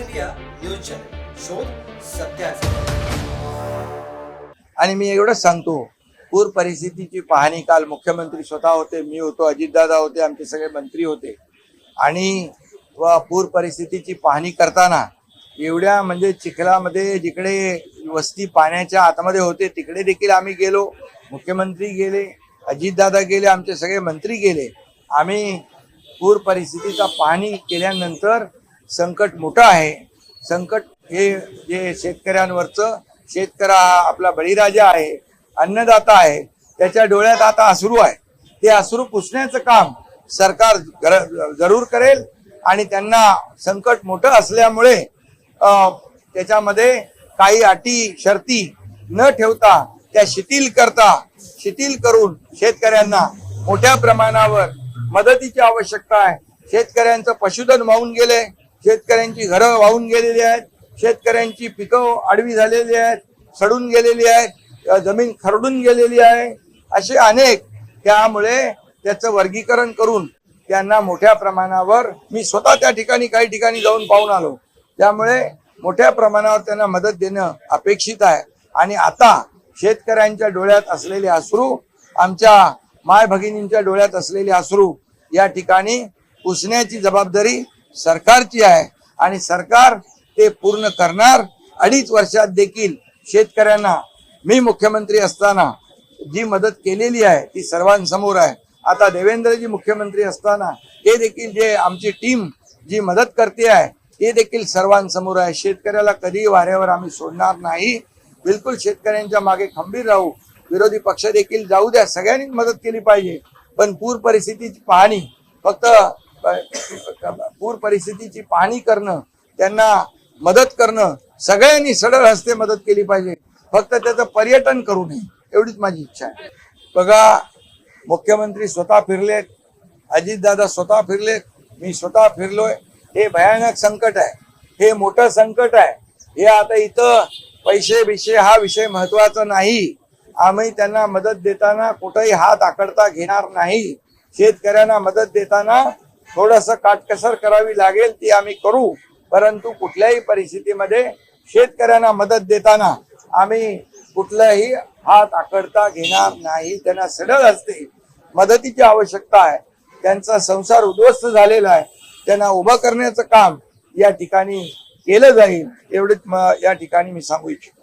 India news channel शोध सत्याचा आणि मी एवढंच सांगतो पूर परिस्थितीची पाहणी काल मुख्यमंत्री स्वतः होते मी होतो अजितदादा होते आमचे सगळे मंत्री होते. आणि व पूर परिस्थितीची पाहणी करताना एवढ्या म्हणजे चिखलामध्ये जिकडे वस्ती पाण्याच्या आतमध्ये होते तिकडे देखील आम्ही गेलो. मुख्यमंत्री गेले अजितदादा गेले आमचे सगळे मंत्री गेले. आम्ही पूर परिस्थितीचा पाहणी केल्यानंतर संकट मोठं आहे. संकट हे जे शेतकऱ्यांवरचं शेतकरा हा आपला बळीराजा आहे अन्नदाता आहे त्याच्या डोळ्यात आता अश्रू आहे. ते अश्रू पुसण्याचं काम सरकार जरूर करेल आणि त्यांना संकट मोठं असल्यामुळे त्याच्यामध्ये काही अटी शर्ती न ठेवता त्या शिथिल करता शिथिल करून शेतकऱ्यांना मोठ्या प्रमाणावर मदतीची आवश्यकता आहे. शेतकऱ्यांचं पशुधन वाहून गेले. शेतकऱ्यांची घरं वाहून गेलेली आहेत शेतकऱ्यांची पिकं आडवी झालेली आहेत सडून गेलेली आहेत जमीन खरडून गेलेली आहे असे अनेक त्यामुळे त्याचं वर्गीकरण करून त्यांना मोठ्या प्रमाणावर मी स्वतः त्या ठिकाणी काही ठिकाणी जाऊन पाहून आलो. त्यामुळे मोठ्या प्रमाणावर त्यांना मदत देणं अपेक्षित आहे. आणि आता शेतकऱ्यांच्या डोळ्यात असलेले अश्रू आमच्या माय भगिनींच्या डोळ्यात असलेले अश्रू या ठिकाणी पुसण्याची जबाबदारी सरकारची आहे आणि सरकार ते पूर्ण करणार. अडीच वर्षात देखील शेतकऱ्यांना मी मुख्यमंत्री असताना जी मदत केलेली आहे ती सर्वांसमोर आहे. आता देवेंद्रजी मुख्यमंत्री असताना ते देखील जे आमची टीम जी मदत करते आहे ते देखील सर्वांसमोर आहे. शेतकऱ्याला कधी वाऱ्यावर आम्ही सोडणार नाही. बिलकुल शेतकऱ्यांच्या मागे खंबीर राहू. विरोधी पक्ष देखील जाऊ द्या. सगळ्यांनी मदत केली पाहिजे. पण पूर परिस्थितीची पाहणी फक्त पूर परिस्थितीची पाहणी करणं त्यांना मदत करणं सगळ्यांनी सडळ हस्ते मदत केली पाहिजे. फक्त त्याचं पर्यटन करू नये एवढीच माझी इच्छा आहे. बघा मुख्यमंत्री स्वतः फिरलेत अजितदादा स्वतः फिरलेत मी स्वतः फिरलोय. हे भयानक संकट आहे. हे मोठं संकट आहे. हे आता इथं पैसे विषय हा विषय महत्त्वाचा नाही. आम्ही त्यांना मदत देताना कुठेही हात आकडता घेणार नाही. शेतकऱ्यांना मदत देताना थोडस काटकसर करावी लागेल ती आम्ही करू परंतु कुठल्याही परिस्थितीमध्ये शेतकऱ्यांना मदत देताना आम्ही कुठलाही हात आकडता घेणार नाही. त्यांना सडळ असते. मदतीची आवश्यकता आहे. त्यांचा संसार उद्ध्वस्त झालेला आहे. त्यांना उभं करण्याचं काम या ठिकाणी केलं जाईल. एवढेच या ठिकाणी मी सांगू इच्छितो.